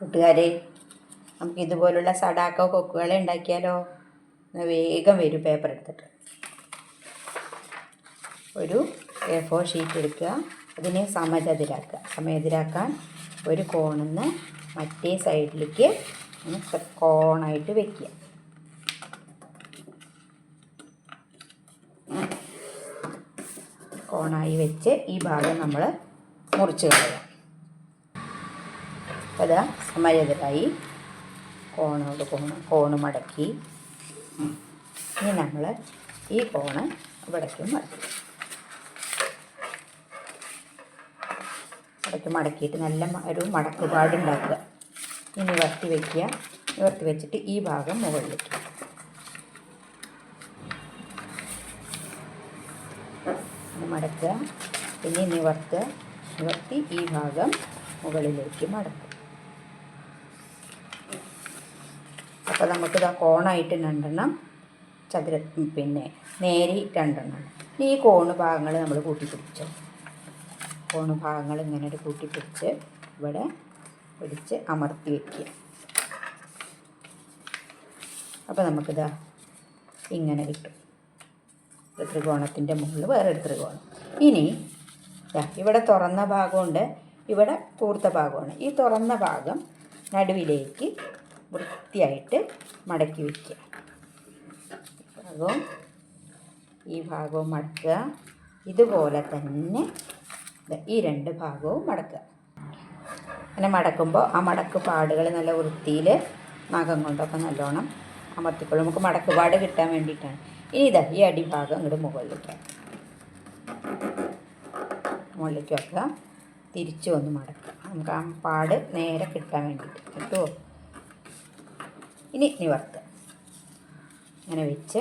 കൂട്ടുകാരെ നമുക്ക് ഇതുപോലുള്ള സടാക്കോ കൊക്കുകളെ ഉണ്ടാക്കിയാലോ? വേഗം വരും പേപ്പർ എടുത്തിട്ട്. ഒരു എ ഫോർ ഷീറ്റ് എടുക്കുക. അതിനെ സമചതിരാക്കുക. സമചതിരാക്കാൻ ഒരു കോണിൽ നിന്ന് മറ്റേ സൈഡിലേക്ക് കോണായിട്ട് വെക്കുക. കോണായി വെച്ച് ഈ ഭാഗം നമ്മൾ മുറിച്ച് കളയാം അപ്പോൾ അതാ സമചതുരായി കോണോട് കോണ് കോണ് മടക്കി. ഇനി നമ്മൾ ഈ കോണ് ഇവിടേക്ക് മടക്കി. ഇടയ്ക്ക് മടക്കിയിട്ട് നല്ല ഒരു മടക്കുപാടുണ്ടാക്കുക. ഇനി നിവർത്തി വയ്ക്കുക നിവർത്തി വെച്ചിട്ട് ഈ ഭാഗം മുകളിലേക്ക്. മടക്കുക. പിന്നെ നിവർത്തുക നിവർത്തി ഈ ഭാഗം മുകളിലേക്ക് മടക്കുക. അപ്പോൾ നമുക്കിത് കോണായിട്ട് രണ്ടെണ്ണം ചതുര പിന്നെ നേരി രണ്ടെണ്ണം. ഈ കോണ് ഭാഗങ്ങൾ നമ്മൾ കൂട്ടിപ്പിടിച്ചു. കോണ് ഭാഗങ്ങൾ ഇങ്ങനെ ഒരു കൂട്ടിപ്പിടിച്ച് ഇവിടെ പിടിച്ച് അമർത്തി വയ്ക്കുക അപ്പോൾ നമുക്കിതാ ഇങ്ങനെ കിട്ടും. ത്രികോണത്തിന്റെ മുകളിൽ വേറൊരു ത്രികോണം. ഇനി ഇവിടെ തുറന്ന ഭാഗമുണ്ട് ഇവിടെ കൂർത്ത ഭാഗമാണ്. ഈ തുറന്ന ഭാഗം നടുവിലേക്ക് വൃത്തിയായിട്ട് മടക്കി വയ്ക്കുക. ഭാഗവും ഈ ഭാഗവും മടക്കുക. ഇതുപോലെ തന്നെ ഈ രണ്ട് ഭാഗവും മടക്കുക. അങ്ങനെ മടക്കുമ്പോൾ ആ മടക്ക് പാടുകൾ നല്ല വൃത്തിയിൽ നഖം കൊണ്ടൊക്കെ നല്ലോണം അമർത്തിക്കൊള്ളും. നമുക്ക് മടക്ക് പാട് കിട്ടാൻ വേണ്ടിയിട്ടാണ്. ഇനി ഇതാ ഈ അടിഭാഗം ഇങ്ങോട്ട് മുകളിലേക്ക്. മുകളിലേക്ക് വെക്കുക തിരിച്ചു വന്ന് മടക്കുക. നമുക്ക് ആ പാട് നേരെ കിട്ടാൻ വേണ്ടിയിട്ട്. കിട്ടുമോ ഇനി നിവർത്തുക. അങ്ങനെ വെച്ച്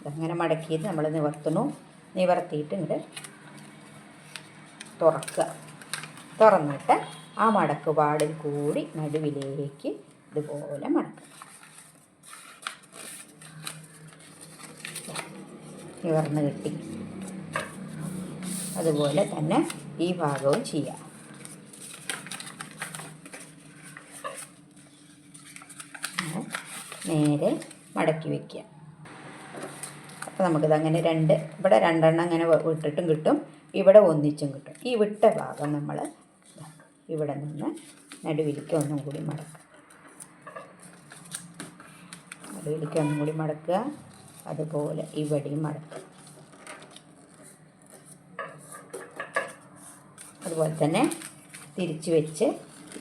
അതങ്ങനെ മടക്കിയിട്ട് നമ്മൾ നിവർത്തുന്നു. നിവർത്തിയിട്ട് ഇങ്ങോട്ട് തുറക്കുക. തുറന്നിട്ട് ആ മടക്കുപാടിൽ കൂടി നടുവിലേക്ക് ഇതുപോലെ മടക്കുക. നിവർന്ന് കിട്ടി. അതുപോലെ തന്നെ ഈ ഭാഗവും ചെയ്യാം ഇങ്ങനെ നേരെ മടക്കി വയ്ക്കുക അപ്പോൾ നമുക്കിത് അങ്ങനെ രണ്ട് ഇവിടെ രണ്ടെണ്ണം അങ്ങനെ വിട്ടിട്ടും കിട്ടും ഇവിടെ ഒന്നിച്ചും കിട്ടും. ഈ വിട്ട ഭാഗം നമ്മൾ ഇവിടെ നിന്ന് നടുവിലേക്ക് ഒന്നും കൂടി മടക്കുക. നടുവിലേക്ക് ഒന്നും കൂടി മടക്കുക അതുപോലെ ഇവിടെയും മടക്കുക. അതുപോലെ തന്നെ തിരിച്ച് വെച്ച്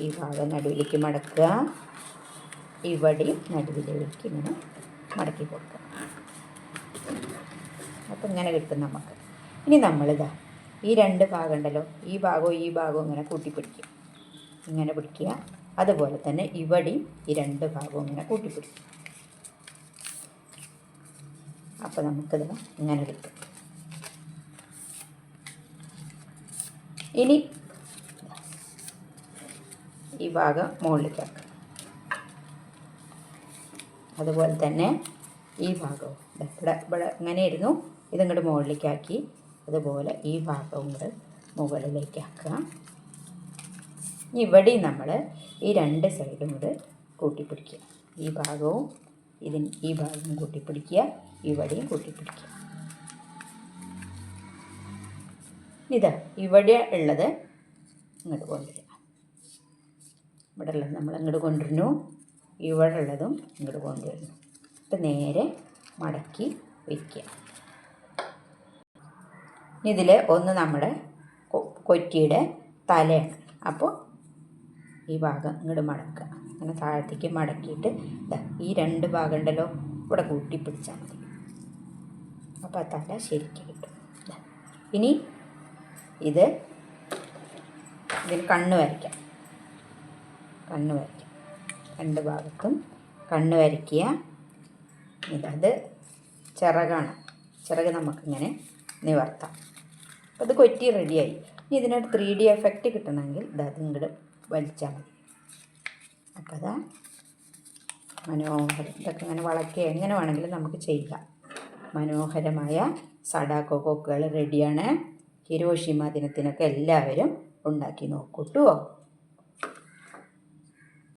ഈ ഭാഗം നടുവിലേക്ക് മടക്കുക. ഇവിടെയും നടുവിലേക്ക് ഇങ്ങനെ മടക്കി കൊടുക്കുക അപ്പം ഇങ്ങനെ കിട്ടും നമുക്ക്. ഇനി നമ്മളിതാ ഈ രണ്ട് ഭാഗം ഉണ്ടല്ലോ ഈ ഭാഗവും ഈ ഭാഗവും ഇങ്ങനെ കൂട്ടിപ്പിടിക്കും. ഇങ്ങനെ പിടിക്കുക. അതുപോലെ തന്നെ ഇവിടെയും ഈ രണ്ട് ഭാഗവും ഇങ്ങനെ കൂട്ടിപ്പിടിക്കും. അപ്പോൾ നമുക്കിത് ഇങ്ങനെ കിട്ടും. ഇനി ഈ ഭാഗം മുകളിലേക്ക് അതുപോലെ തന്നെ ഈ ഭാഗവും. ഇവിടെ ഇവിടെ ഇങ്ങനെയായിരുന്നു. ഇതിങ്ങോട്ട് മുകളിലേക്കാക്കി. അതുപോലെ ഈ ഭാഗവും കൂടെ മുകളിലേക്ക് ആക്കുക. ഇനി ഇവിടെയും നമ്മൾ ഈ രണ്ട് സൈഡും കൂടെ കൂട്ടിപ്പിടിക്കുക. ഈ ഭാഗവും ഇതിന് ഈ ഭാഗവും കൂട്ടിപ്പിടിക്കുക. ഇവിടെയും കൂട്ടിപ്പിടിക്കുക. ഇതാ ഇവിടെ ഉള്ളത് ഇങ്ങോട്ട് കൊണ്ടുവരിക. ഇവിടെ ഉള്ളത് നമ്മൾ അങ്ങോട്ട് കൊണ്ടുവരുന്നു. ഇവിടെ ഉള്ളതും ഇങ്ങോട്ട് കൊണ്ടുവരുന്നു. ഇപ്പം നേരെ മടക്കി വയ്ക്കുക ഇതിൽ ഒന്ന് നമ്മുടെ കൊറ്റിയുടെ തലയാണ്. അപ്പോൾ ഈ ഭാഗം ഇങ്ങോട്ട് മടക്കുക. അങ്ങനെ താഴത്തേക്ക് മടക്കിയിട്ട് ഈ രണ്ട് ഭാഗം ഉണ്ടല്ലോ ഇവിടെ കൂട്ടി പിടിച്ചാൽ മതി. അപ്പോൾ തല ശരിക്ക് കിട്ടും. ഇനി ഇത് ഇതിന് കണ്ണ് വരയ്ക്കാം. കണ്ണ് വരയ്ക്കാം. രണ്ട് ഭാഗത്തും കണ്ണ് വരയ്ക്കുക. ഇതത് ചിറകാണ്. ചിറക് നമുക്കിങ്ങനെ നിവർത്താം. അപ്പോൾ അത് കൊറ്റി റെഡിയായി. ഇനി ഇതിനൊരു ത്രീ ഡി എഫക്റ്റ് കിട്ടണമെങ്കിൽ ഇതാ ഇങ്ങോട്ട് വലിച്ചാൽ മതി. അപ്പോൾ അതാ മനോഹരം. ഇതൊക്കെ ഇങ്ങനെ വളയ്ക്കുക. എങ്ങനെ വേണമെങ്കിലും നമുക്ക് ചെയ്യാം. മനോഹരമായ സടാക്കോ കൊക്കുകൾ റെഡിയാണ്. ഹിരോഷിമ ദിനത്തിനൊക്കെ എല്ലാവരും ഉണ്ടാക്കി നോക്കൂട്ടോ